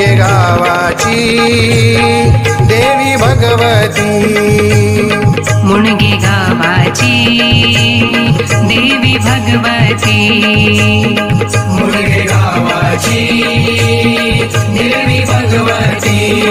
गावाची देवी भगवती. मुणगे गावाची देवी भगवती. मुलगे गावाची देवी भगवती.